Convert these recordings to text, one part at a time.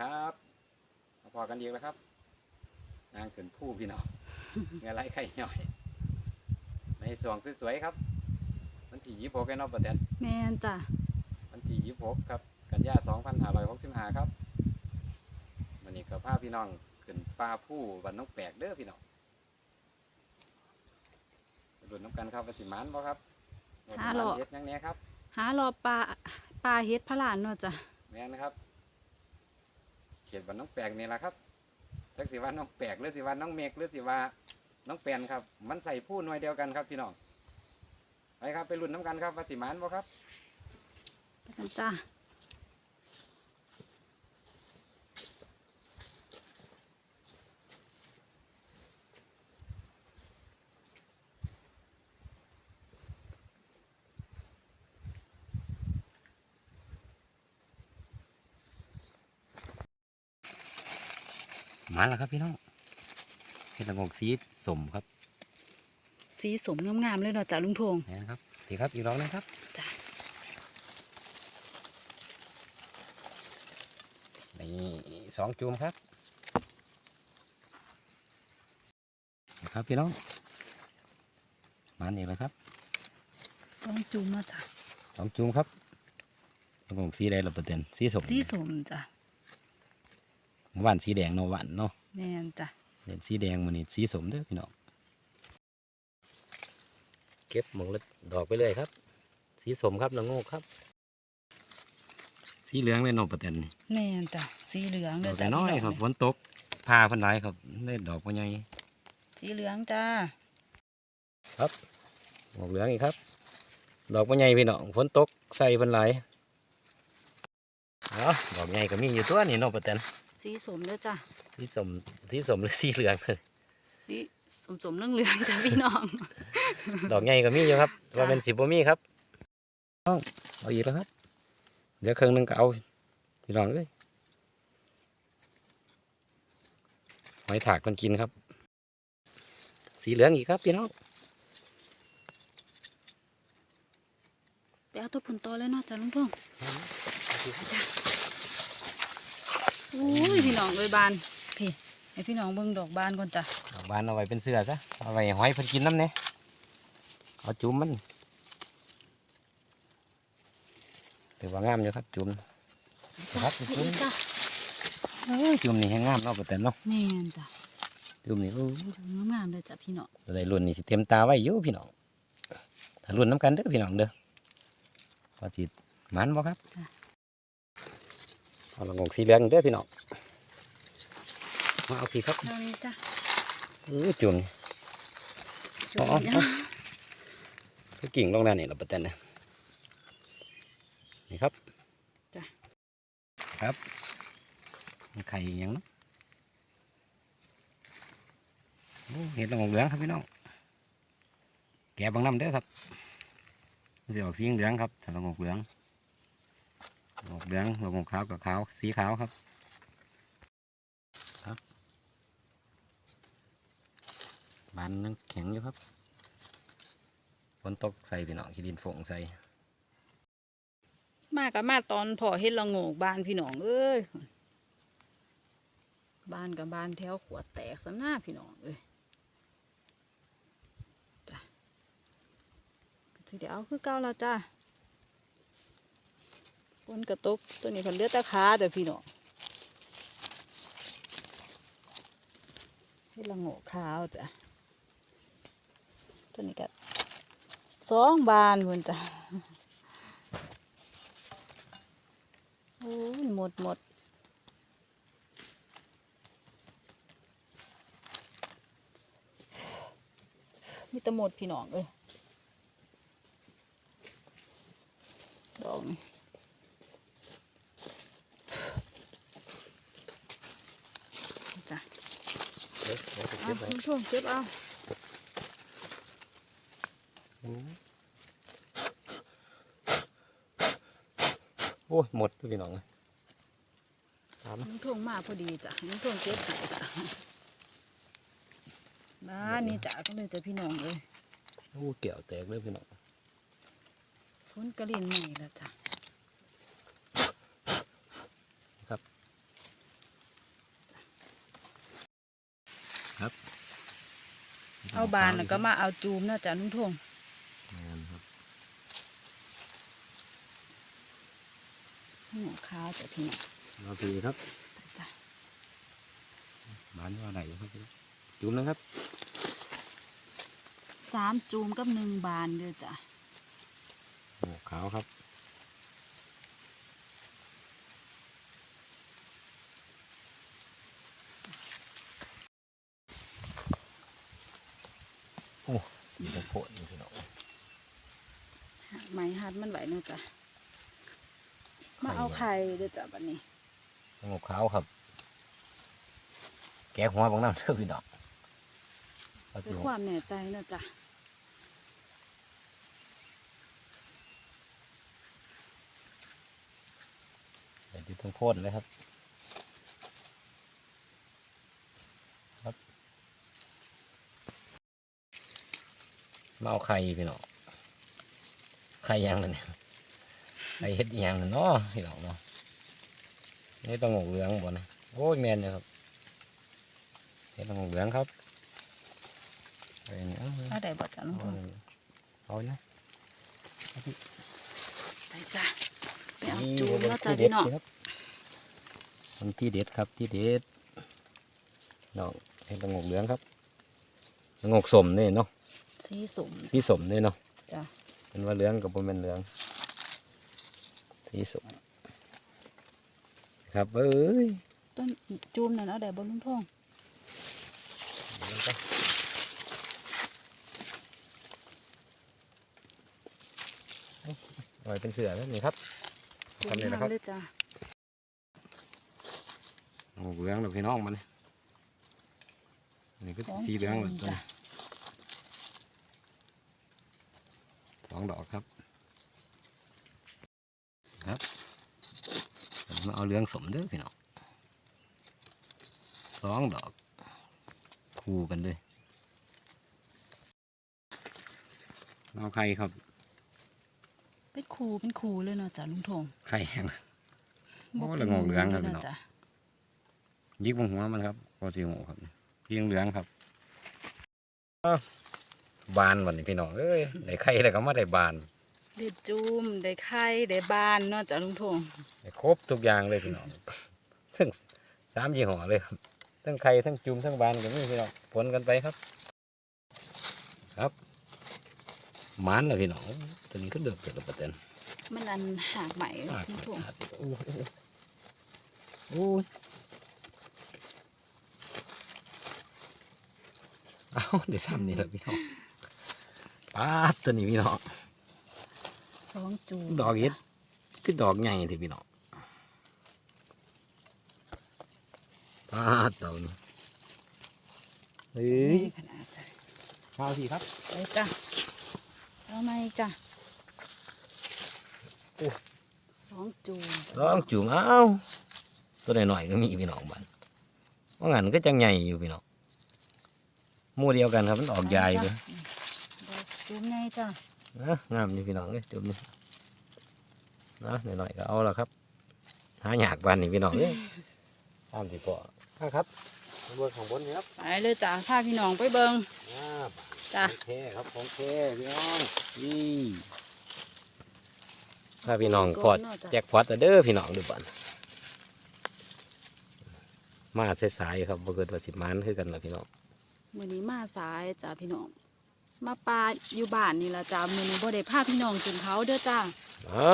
ครับมาพอกันอีกแล้วครับ นางขึ้นผู้พี่น้องเงาไรไข่ย่อย ในสวงสวยๆครับ วันที่ยี่หกไอ้นอกประเด็นแมนจ้ะวันที่ยี่หกครับ กันยาสองพันห้าร้อยหกสิบห้าครับวันนี้ก็พาพี่น้องขึ้นปลาผู้วันน้องแปลกเด้อพี่น้องไปดูน้ำกันครับว่าสิหมานบ่ครับว่าสิหมานเฮ็ดหยังเนี้ยครับ หารอปลาปลาเฮ็ดพะลานเนาะจ้ะแม่นครับ เขียนว่าน้องแปลกนี่แหละครับทักสิว่าน้องแปลกหรือสิว่าน้องเมกหรือสิว่าน้องแปลนครับ มันใส่ผู้หน่วยเดียวกันครับพี่น้องไปครับไปรุ่นน้ำกันครับภาสีมานบ่ครับไปกันจ้า มานแล้วครับพี่น้องเห็ดละงกสีสมครับ สีสมงามๆเลยเนาะจ้ะลุงทงนี่นะครับดีครับอีกรองนะครับจ้ะนี่สองจูมครับนะครับพี่น้องหมานอีกแล้วครับสองจุ่มเนาะจ้ะสองจูมครับละงกสีใดละประเด็นสีสมสีสมจ้ะ หวานสีแดงเนาะหวานเนาะแมนจ้ะเด่นสีแดงมันนี่สีสมเด้อพี่น้องเก็บหมองละดอกไปเลยครับ สีสมครับละโงกครับ สีเหลืองเลยเนาะประเด็นนี่แมนจ้ะสีเหลืองดเด้ออกจ้ะน้อยพี่ครับงฝนตกพาเพันหลายครับได้ดอกปัใหญ่สีเหลืองจ้าครับดอกเหลืองอีกครับ ดอกปัใหญ่พี่น้องฝนตกใส่เพันหลายเนาะดอกใหญ่ก็มีอยู่ตัวนี่เนาะประเด็น สีสมเด้อจ้ะสีสมสีสมหรือสีเหลืองสีสมสมๆเหลืองๆจ้ะพี่น้อง ดอกใหญ่ก็มีอยู่ครับจ้ะว่าเป็นสิบบ่มีครับเอาเอาอีกแล้วครับ เดี๋ยวเครื่องหนึงก็เอาพี่น้องเลยหอยถากคนกินครับ สีเหลืองอีกครับพี่น้องไปเอาตัวผุนต่อเลยเนาะจ้ะลุงทงจ้ะ อุ้ยพี่น้องเอ้ยบานพี่ให้พี่น้องเบิ่งดอกบานก่อนจ้ะดอกบานเอาไว้เป็นเสื้อซะเอาไว้ให้หอยเพิ่นกินน้ำเนี่ยเอาจุ่มมันถือว่างามอยู่ครับจุ่มครับไปอีกจ้ะเอ้ยจุ่มนี่แห้งงามเนาะประเต็นเนาะแม่นจ้ะจุ่มนี่โอ้ยจุ่มงามๆเลยจ้ะพี่น้องตัวใดรุ่นนี่สิเต็มตาไว้อยู่พี่น้องถ้ารุ่นน้ำกันเด้อพี่น้องเด้อว่าสิหมันบ่ครับ เอาละงงสีเหลืองเด้อพี่น้องมาเอาพี่ครับเอาเลยจ้ะอู้จุ่มจุ่มอ๋อเนี่ยอ๋อคือกิ่งลงนั่นนี่เราประเต็นนะนี่ครับจ้ะครับมีไข่อีกอยังเนาะโอ้เห็ดละงงเหลืองครับพี่น้องแกะบางน้ำเด้อครับมันจะออกสีเหลืองครับถ้าละงงเหลือง ออกเหลืองละงงขาวกับขาวสีขาวครับ ครับบานยังแข็งอยู่ครับฝนตกใส่พี่น้องขี้ดินฝงใส่มากับมาตอนพอเฮ็ดละโงกบานพี่น้องเอ้ยบานกับบานแถวขวดแตกซะหน้าพี่น้องเอ้ยจ้ะก็สิเดี๋ยวเอาคือเก่าแล้วจ้ะฝ นกระตกตัวนี้เพันเลือดตะขาเด้อพี่น้องเฮ็ดละโงกขาวจ้ะตัวนี้ก็สองบานพุ่นจ้ะโอ้ยหมดหมดมีแต่หมดพี่น้องเอ้ยดอกนี่ ช่วงเก็บเอาโอ้ยหมดพี่น้องเลยตามน้ำท่วงมากพอดีจ้ะน้ำท่วงเก็บหายจ้ะบ้านี่จ้ะก็เลยจะพี่น้องเลยโอ้เกี่ยวแตกเลยพี่น้องฟุ้นกระลินใหม่ละจ้ะครับ เอาบานแล้วก็มาเอาจูมเนาะจ้ะลุงทงแม่นครับหัวขาวจ้ะพี่น้องเราตีครับจ้ะบานว่าไหนครับจุ่มนะครับสามจูมกับหนึ่งบานเด้อจ้ะโอ้ขาวครับโอ้สีตะโพดนี่พี่น้อง หักไม้หั ดมันไหวเนาะจ้ะมาเอาไข่เด้อจ้ะบัดนี้งูขาวครับ แกะหัวบางน้ำเชื่อพี่น้องเอาสิเพื่อความแน่ใจเนาะจ้ะเดี๋ยวที่ต้องโพ่นเลยครับครับ มาเอาไข่พี่น้อง ไข่ยังเลยเนี่ยไข่เห็ดอิหยังน่ะเนาะพี่น้องเนาะนี่ต้องหงเหลืองบ่นะโอ้ยแมนเลยครับเห็ดต้องหงเหลืองครับเอาอย่างนี้เอาเอาได้บ่จ้ะลุงทเอางเอานะไปจ้ะไปเอาจูมเนาะจ้ะพี่น้องมันที่เด็ดครับที่เด็ดน้องเห็ดต้องหงเหลืองครับงกสมนี่เนาะสีสมสีสมนี่เนาะจ้ะ เป็นว่าเหลืองกับบ่แม่นเหลืองสีสมครับเอ้ยต้นจูมนั่นเอาได้บ่ลุงทงปล่อยเป็นเสือแล้วนี่ครับจูมทำเลยนะครับเลยจ้ะโอ้เหลืองดอกพี่น้องมันนี่ก็สองสีเหลืองจูเลย ม ตัว จ้ะ นี้ส องดอกครับครับมาเอาเหลืองสมเด้อพี่น้องสองดอกคู่กันเลยเอาไข่ครับ เป็นคูเป็นคูเลยเนาะจ้ะลุงทงไข่แห้งโอ้บ่ละงอกเหลืองครับป็นพี่น้องจ้ะยิกบนหัวมันครับพอสีหัวครับยิงเหลืองครับอ้าว บานวันนี้พี่น้องเอ้ยได้ไข่แล้วก็มาได้บานได้จูมได้ไข่ได้บานเนาะจ้ะลุงทงได้ครบทุกอย่างเลยพี่น้องทั้งสามยี่ห้อเลยครับทั้งไข่ทั้งจุ่มทั้งบานก็มีพี่น้องผลกันไปครับ ครับหมันแล้วพี่น้องตัวนี้ก็เดือดเดือดประเด็นมันอันหากใหม่มากลุงทงโอ้ยโอ้ยเอาเดี๋ยวซ้ำนี่แหละพี่น้อง ป้าดตัวนี้พี่น้องสองจูมดอกเห็ดคือดอกใหญ่ที่พี่น้องปาดเต่านี่เฮ้เอ้ยยขนาดจ้ะมาสิครับไปจ้ะเอาไหมจ้ะโอ้สองจูมลองจุ่มเอ้าตัวหน่อยๆก็มีพี่น้องบ้านว่างั้นก็จังใหญ่อยู่พี่น้องหมู่เดียวกันครับมันออกใหญ่เลยดอก จูมไงจ้ะนะงามอยู่พี่น้องเลยจุ่มนี่นะหน่อยๆก็เอาละครับหาหยากบ้านนี่พี่น้องเลยตามที่พ่อครับเบอร์ของบนนี่ครับไปเลยจ้ะพาพี่น้องไปเบิงอ่าจ้ะของแท้ครับของแท้พี่น้องนี่ถ้าพี่น้องพอดเนาะจ้ะแจ็คพอตเด้อพี่น้องดูบ้านมาสายๆครับบ่เกิดว่าสิบมันคือกันล่ะพี่น้องมื้อนี้มาสายจ้ะพี่น้อง มาปลาอยู่บ้านนี่ละจ้ะมื้อนี้บ่ได้พาพี่น้องกินเขาเด้อจ้ะเอา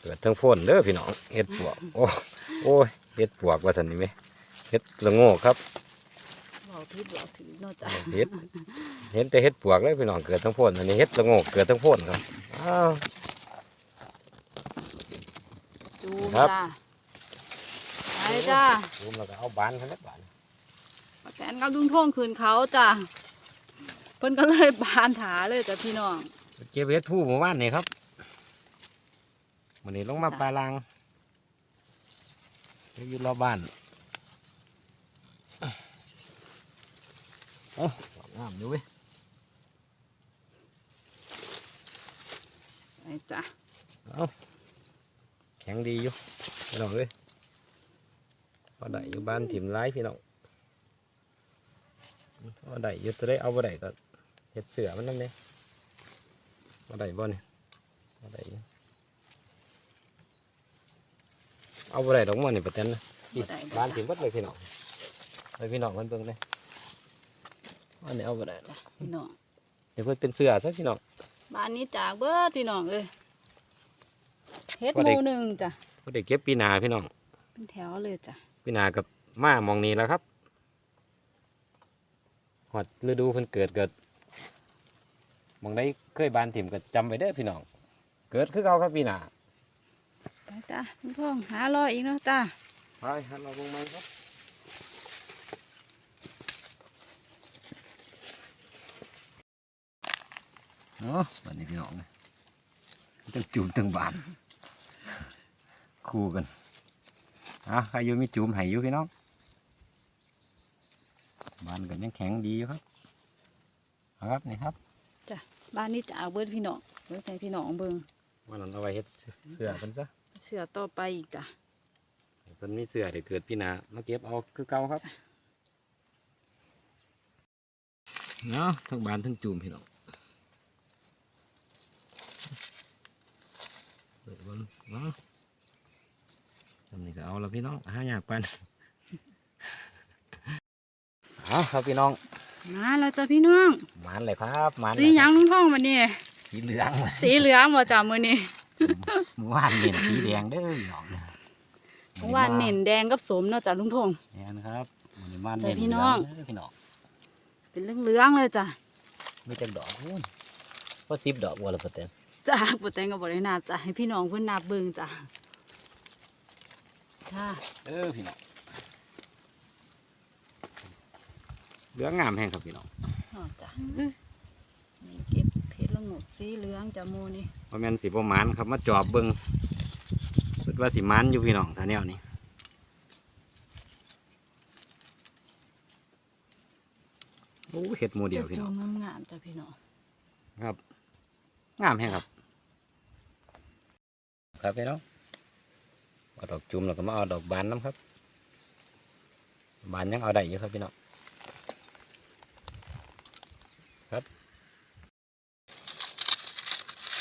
เกิดทั้งฝนเด้อพี่น้องเฮ็ดปวกโอ้โอ้ยเฮ็ดปวกว่าสันนี่ไหมเฮ็ดละโง่ครับเว้าผิดเว้าถือเนาะจ้ะเฮ็ดเห็นแต่เฮ็ดปวกเลยพี่น้องเกิดทั้งฝนอันนี้เฮ็ดละโง่เกิดทั้งฝนครับอ้าวจูมครับจ้ะไปจ้ะรูมแล้วก็เอาบานกันแล้วบานป้า แตนกับลุงท่งคืนเขาจ้ะเพิ่นก็เลยบานถาเลยจ้ะพี่น้องเก็บเฮ็ดผู้หมู่บ้านนี่ครับวันนี้ลงมาจ้ะปลาลางอยู่รอบบ้านโอ้งามอยู่เว้ยไปจ้ะเอาแข็งดีอยู่พี่น้องเลยเอาได้อยู่บ้านถิ่มร้ายพี่น้อง เอาได้อยู่ตัวได้เอาบ่ได้ก็เฮ็ดเสือมันนั่นเด้เอาได้บ่เนี่ยเอาได้อยู่เอาบ่ได้ดอกมันนี่ปะเต็นนะพี่บ่ได้บ่ได้บ้านถิ่มวัดเลยพี่น้องเลยพี่น้องมันเบิ่งเลยอันนี้เอาบ่ได้จ้ะพี่น้องเดี๋ยวเพิ่นเป็นเสือซะพี่น้องบ้านนี้จากเบิดพี่น้องเอ้ยเฮ็ดบ่หได้มู่หนึ่งจ้ะบ่ได้เก็บปีหนาพี่น้องเป็นแถวเลยจ้ะพี่นากับมามองนี้แล้วครับห อดฤดูเพิ่นเกิดเกิดมองได้เคยบานถิ่มก็จำไว้เด้อพี่น้อง เกิดคือเขาครับพี่นาไปจ้ะลุงทองหารออีกแล้วจ้ะไปหันเราลงมาครับเนาะวันนี้พี่น้องนะต้องจูมตั้งบานคู่กันอะใครอยู่มีจูมให้อยู่พี่น้อง บานกันยังแข็งดีอยู่ครับเอาครับนี่ครับบ้านนี้จากเบิดพี่น้องเบิดใส่พี่น้องเบิ่งวันนั้นเอาไว้เฮ็ดเสือเพิ่นซะเสือต่อไปอีกจ้ะให้เพิ่นมีเสือเดี๋ยวเกิดพี่นามาเก็บเอาคือเก่าครับจ้ะเนาะทั้งบานทั้งจูมพี่น้องเปิดบนเนาะทำนี่ก็เอาแล้วพี่น้องหายากปัน เอาครับพี่น้องมาแล้วจ้ะพี่น้องหมานเลยครับหมานสีหยังลุงทองวันนี้สีเหลืองสีเหลืองบ่จ้ะมื้อนี้เมื่อวานเน้นสีแดงเด้อพี่น้องเพราะว่าเน้นแดงกับสมเนาะจ้ะลุงทองแม่นครับวันนี้มาใจเน้นพี่น้องเหลืเด้พี่น้องเป็นเหลืองๆเลยจ้ะมีจักดอกพูนว่าสิบดอกวัวละเปอร์เซ็นต์จ้ะบ่แต่งก็บ่ได้นับจ้ะให้พี่น้องเพิ่นนับเบิ่งจ้ะจ้าเออพี่น้อง เหลืองงามแห้งครับพี่น้องอ๋อจ้ะนี่เก็บเพชรละงดสีเหลืองจ้ะหมูนี่ว่าแม่นสิบ่หมานครับมาจอบเบิ่งคิดว่าสิหมานอยู่พี่น้องท่าแนวนี้โอ้เห็ดหมูเดียวพี่จูน้องงงามๆจ้ะพี่น้องครับ งามแห้งครับ ครับพี่น้องเอาดอกจุ่มแล้วก็มาเอาดอกบานน้ำครับ บานยังเอาได้อยู่ครับพี่น้องครับ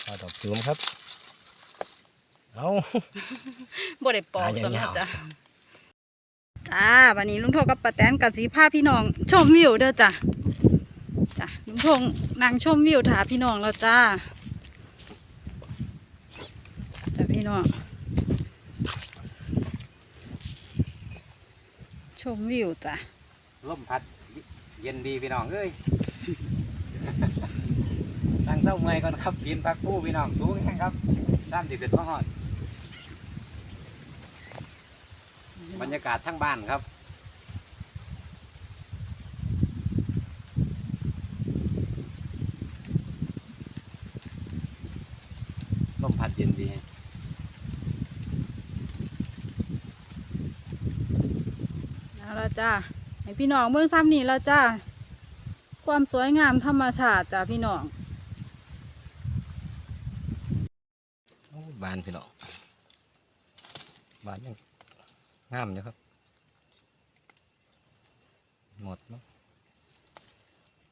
เอาดอกจุ่มครับ เอาบ่ได้ปอกหาอย่างสำหรับยาวจ้ะจ้าวันนี้ลุงโทกับป้าแตนกับสีผ้าพี่น้อง ชมวิวเด้อจ้ะจ้ะลุงทงนั่งชมวิวถาพี่น้องแล้วจ้าจ้ะพี่น้องชมวิวจ้ะลมพัดเย็นดีพี่น้องเอ้ย ตั้งเศร้าเมื่อยก่อนครับปีนพักผู้พี่น้องสูงแห้งครับ ด้านที่ขึ้นมาหอด บรรยากาศทั้งบ้านครับลมพัดเย็นดีเอาละจ้าให้พี่น้องเบิ่งซ้ำนี่แล้วจ้าความสวยงามธรรมชาติจ้าพี่น้อง โอ้ บานพี่น้องบานยังงามอยู่ครับ หมดเนาะ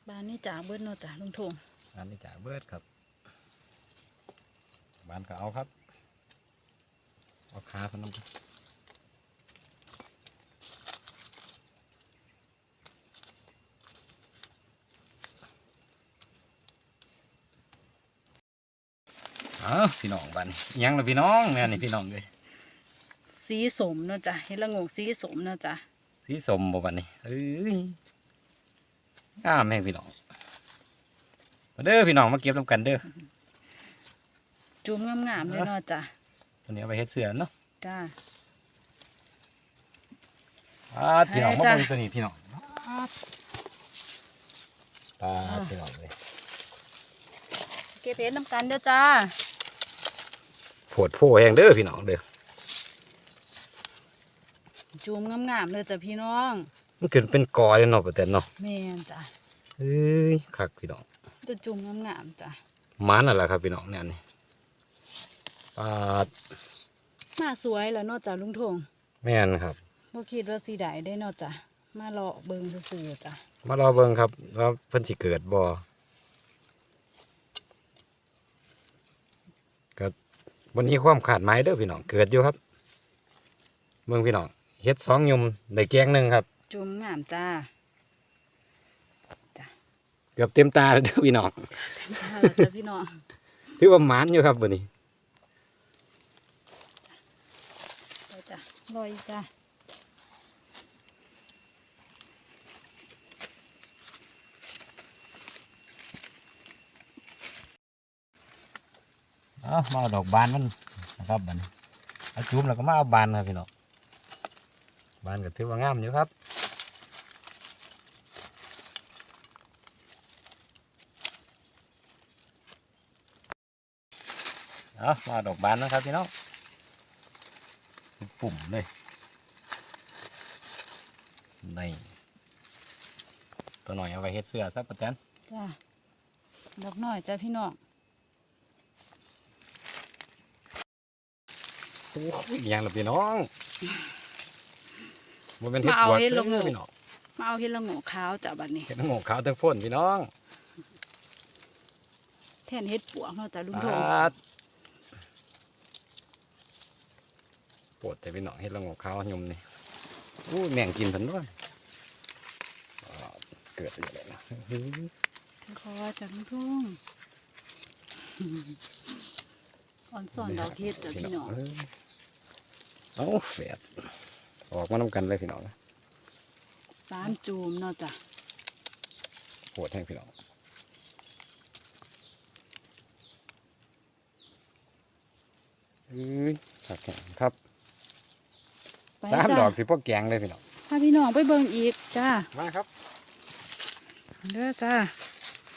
บ้านนี้จ่าเบิดเนาะจ้าลุงทงบานนี้จากเบิดครับ บานก็เอาครับ เอาขาพนมเอาพี่น้องบานนี้อิหยังละพี่น้องเนี่ยนี่พี่น้องเลยสีสมเนาะจ้าเฮ็ดละโงกสีสมเนาะจ้าสีสมบ่บานนี้เอ้ยงามแม่งพี่น้องมาเด้อพี่น้องมาเก็บน้ำกันเด้อจุ่มงามๆเลยเนาะจ้าตัวนี้เอาไปเฮ็ดเสือเนาะจ้าอ่าพี่น้องให้มาจ้ะเบิ่งตัวนี้พี่น้องปลาพี่น้องเลยเก็บเพชรน้ำกันเด้อจ้า โผดโผแหงเด้อพี่น้องเด้อจุ่มงามๆเลยจ้ะพี่น้อง มันขึ้นเป็นกอเลยเนาะประเต็นเนาะแม่นจ้าเอ้ยคักพี่น้องจะจุ่มงามๆจ้ามันนั่นแหละครับพี่น้องเนี่ยนี่ปลามาสวยแล้วเนาะจ้าลุงทงแม่นครับบ่คิดว่าสิได้ได้เนาะจ้ะมาเลาะเบิ่งซื่อๆจ้ะมารอเบิ่งครับว่าเพิ่นสิเกิดบ่ วันนี้ความขาดหมายเด้อพี่น้องเกิดอยู่ครับเบิ่งพี่น้องเฮ็ดสองยุมได้แกงหนึ่งครับ จุ่มงามจ้าเกือบเต็มตาแล้วเด้อพี่น้องถ้าเราจะพี่น้องถือว่าหมานอยู่ครับวันนี้ไปจ้ะลอยจ้ะ เอามาเอาดอกบานมันนะครับบันี้เอาจุ่มแล้วก็มาเอาบานครับพี่น้องบานก็ถือว่างามอยู่ครับเอามาเอาดอกบานนะครับพี่น้องปุ่มเลยในตัวหน่อยเอาไว้เฮ็ดเสื้อซะประแตนจ้ะดอกหน้อยจ้ะพี่น้อง โอ้ยอหย่างละพี่น้องมันเป็นเฮ็ดบวชเด้อพี่น้องมาเอาเห็ดละโงกขาวจ้ะบัดนี้เฮ็ดหงอกขาวทั้งพ่นพี่น้องแทนเห็ดปวกเนาะจ้ะลุงปโทงาดปวดแต่พี่น้องเฮ็ดละโงอกขาวยุ่มนี่อู้แม่งกินเพิ่นด้วยอ่าเกิดอยู่เลยนะขอจ้ะลุงโทงอ่อนสอนดอกเห็ดจ้ะพี่น้องเย เอาแฝดออกมาน้ำกันเลยพี่น้องสามจูมเนาะจ้ะปวดแห้งพี่น้องเอ้ยผักแข็งครับไปสามจ้ะดอกสิพวกแกงเลยพี่น้องพาพี่น้องไปเบิ่งอีกจ้ามาครับเด้อจ้า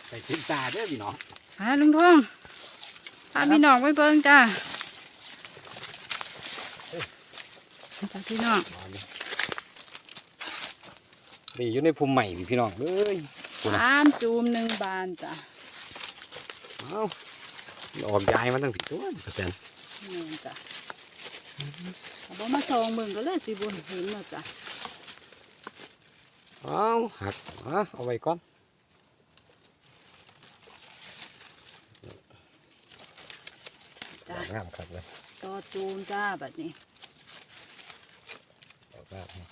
ไปกินตาเด้อพี่น้องพาลุงทองพาพี่น้องไปเบิ่งจ้า จ้าพี่น้องมานี่นี่อยู่ในภูมิใหม่พี่พี่น้องเอ้ยคุณน่ะสามจูมหนึ่งบานจ้ะเอาออกยายมันตั้งผิดตัวนี่แตนนี่นจ้ะเอาบ่มาซองเบิ่งก็เลยสิบ่เห็นเนาะจ้ะเอาหักเอาเอาไว้ก่อนจ้ะงามครับเลยต่อจูมจ้าบัดนี้ ดอกงามนี่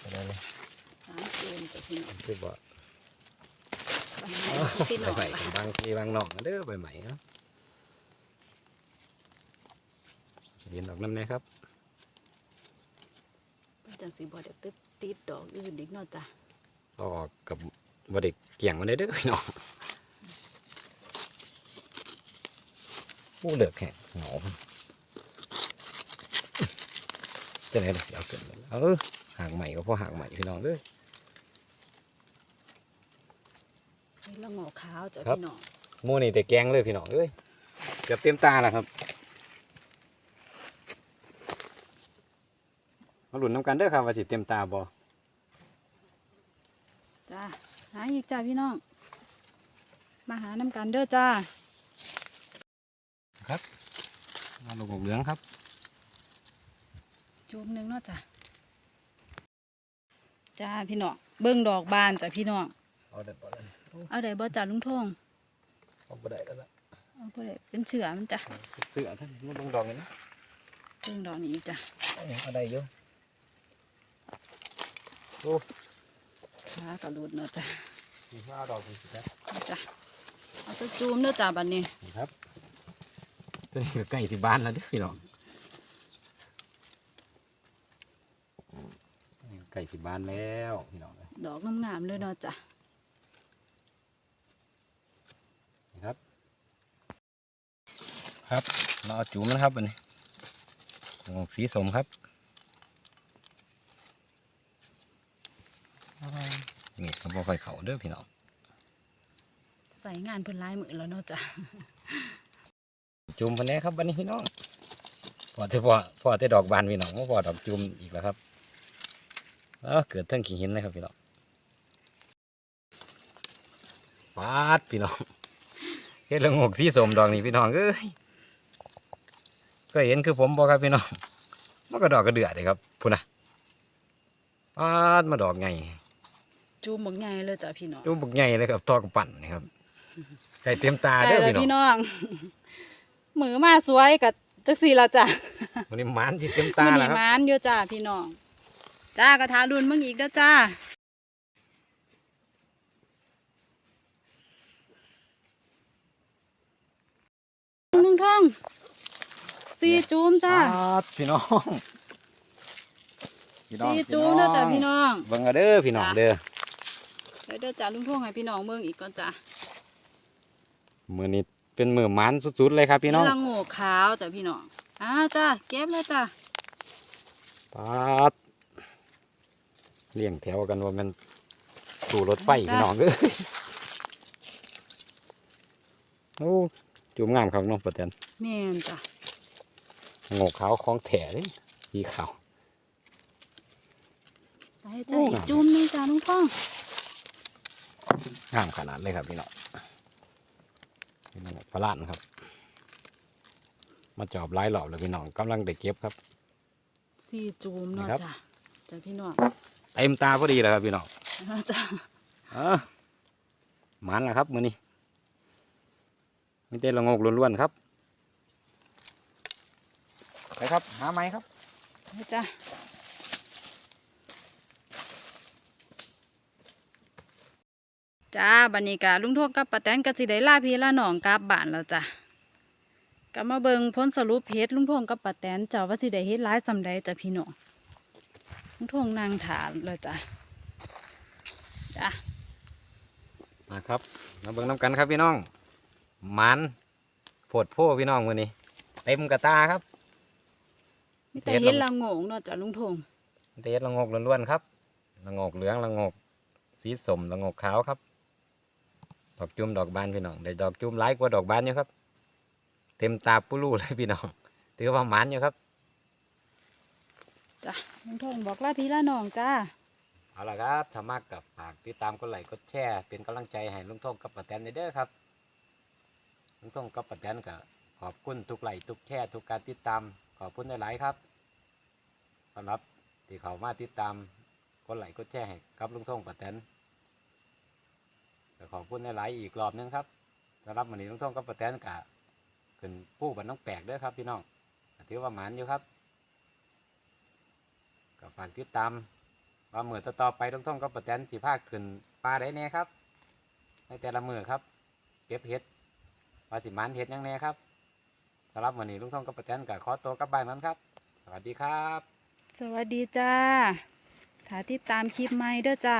ไปได้เลยสามจูมจ้ะพี่น้องคือบ่ไปให้พี่น้องใบใหม่บางทีบางหนองเด้อใบใหม่เนาะเรียนออกน้ำแน่ครับจังสิบ่ได้ติดติดดอกอื่นอีกเนาะจ้ะเอาออกกับบไดิเกี่ยงมันได้เด้อพี่น้องผู้เลือกแห้งเหงา จะไหนล่ะเสียเกินเลยเออหางใหม่ก็พอหางใหม่พี่น้องเด้อเฮ็ดละโงอกขาวจ้ะครับพี่น้องหมูนี่แต่แกงเลยพี่น้องเอ้ยเกือบเต็มตาแล้วครับมาหลุนน้ำกันเด้อครับว่าสิเต็มตาบ่จ้าหาอีกจ้าพี่น้อง มาหาน้ำกันเด้อจ้า ครับมาลูกเหลืองครับ จูมหนึ่งเนาะจ้ะจ้าพี่น้องเบิ่งดอกบานจ้ะพี่น้องเอาเด็ดบ่ได้เอาได้บ่จ้าลุงทองเอาบ่ได้แล้วล่ะเอาบ่ได้เป็นเสือมันจ้ะเสื้อท่านมันลงดอกนี่นะเบิ่งดอกนี้จ้ะเอาเอาได้อยู่โอ้ขากระดูดเนาะจ้ะมีข้าวดอกนี่สิครับเอาจ้ะเอาตัวจูมเด้อจ้าบัดนี้นี่ครับตัวนี้ก็ใกล้ที่บ้านแล้วเด้อพี่น้องนี่ใกล้ที่บ้านแล้วพี่น้องเอ้ยดอกงามๆเลยเนาะจ้ะนี่ครับ ครับเราเอาจุ่มนะครับอันนี้งอกสีสมครับนี่ก็บ่ค่อยเขาเด้อพี่น้องใส่งานเพิ่นหลายมื้อแล้วเนาะจ้ะจุ่มพันนี้ครับวันนี้พี่น้องพอที่พอพอที่ดอกบานพี่น้องพอดอกจุ่มอีกแล้วครับ เออเกิดทั้งขี้หินเลยครับพี่น้องปาดพี่น้องเฮ็ดละงกสีสมดอกนี่พี่น้องเอ้ยก็เห็นคือผมบอกครับพี่น้องมันก็ดอกกระเดือดเลยครับพุ่นนะปาดมาดอกไงจูมบักใหญ่เลยจ้ะพี่น้องดูบักไงเลยครับทอกปั่นนี่ครับใส่เต็มตาใกล้เด้อแล้วพี่พี่น้องน้องมือมาสวยกับจักสีละจ้ะวันนี้หมันสิเต็มตามื้อแล้วนี้ครับมานอยู่จ้ะพี่น้อง จ้ากระทารุนมึงอีกแล้วจ้าลุงทองสีจูมจ้าปาดพี่น้องพี่น้องสีจูมเด้อจ้ะพี่น้องเบิ่งเอาเด้อพี่น้องจ้ะเด้อเดี๋ยวเด้อจ้าลุงทองให้พี่น้องเมืองอีกก่อนจ้ะมือนี้เป็นมือหมันสุดๆเลยครับพี่น้องนี่ละโง่ขาวจ้ะพี่น้องอ่าจ้าเก็บเลยจ้าปาด เลี้ยงแถวกันว่ามันสู่รถไฟพี่น้องเอ้ยโอ้จุ่มงามครับน้องประเทนแม่นจ้ะโงกขาวของแถเลยสีขาวไปจ้าอีกจุ่มหนึงจ้าลุงทองงามขนาดเลยครับพี่น้องพี่น้องพลานครับ มาจอบหลายหลอบเลยพี่น้องกำลังได้เก็บครับสีจูมเนาะครับจ้ะจ้ะพี่น้อง เต็มตาพอดีเลยครับพี่น้องเนาะจ้ะเออหมันแล้วครับมือนี้ไม่ได้ละโงกล้วนๆครับไปครับ หาไม้ครับไปจ้ะจ้าบันนี้กะลุงโทษกับป้าแตนก็สิได้ลาพี่ลาน้องกลับบ้านแล้วจ้ะก็มาเบิ่งผลสรุปเฮ็ดลุงทงกับป้าแตนจ้าว่าสิได้เฮ็ดหลายสำใดจ้ะพี่น้อง ลุงทงนั่งถามเลยจ้ะจ้ะมาครับมาเบิ่งน้ำกันครับพี่น้องหมันโผดโพพี่น้องมือนี้เต็มกระตาครับมีแต่เฮ็ดละโงงเนาะจ้ะลุงทงเตะละโงกล้วนๆครับละโงกเหลืองละโงก สีสมละโงกขาวครับ ดอกจุ่มดอกบานพี่น้องได้ดอกจุ่มหลายกว่าดอกบานอยู่ครับ เต็มตาปุลูเลยพี่น้องถือว่าหมันอยู่ครับ จ้ะลุงทงบอกลาพี่ลาน้องจ้าเอาละครับถ้ามากกับฝากติดตามกดไลค์กดแชร์เป็นกำลังใจให้ลุงทงกับป้าแตนเด้อครับลุงทงกับป้าแตนก็ขอบคุณทุกไลค์ทุกแชร์ทุกการติดตามขอบคุณหลายๆครับสำหรับที่เขามาติดตามกดไลค์กดแชร์ให้กับลุงทงป้าแตนก็ขอบคุณหลายๆอีกรอบหนึงครับสำหรับวันนี้ลุงทงกับป้าแตนก็ขึ้นผู้บันน้องแปลกเด้อครับพี่น้องถือว่าหมานอยู่ครับ ก็ฝากติดตามว่ามือต่อๆไปต้องต้องก็ประแตนสีภาคขึ้นปลาได้แน่ครับ ในแต่ละมือครับเก็บเห็ดปลาสิมันเห็ดยังแน่ครับสำหรับวันนี้ลุงท่องก็ประแตนกับขอตัวกลับบ้านนั้นครับ สวัสดีครับ สวัสดีจ้าถ้าติดตามคลิปใหม่เด้อจ้า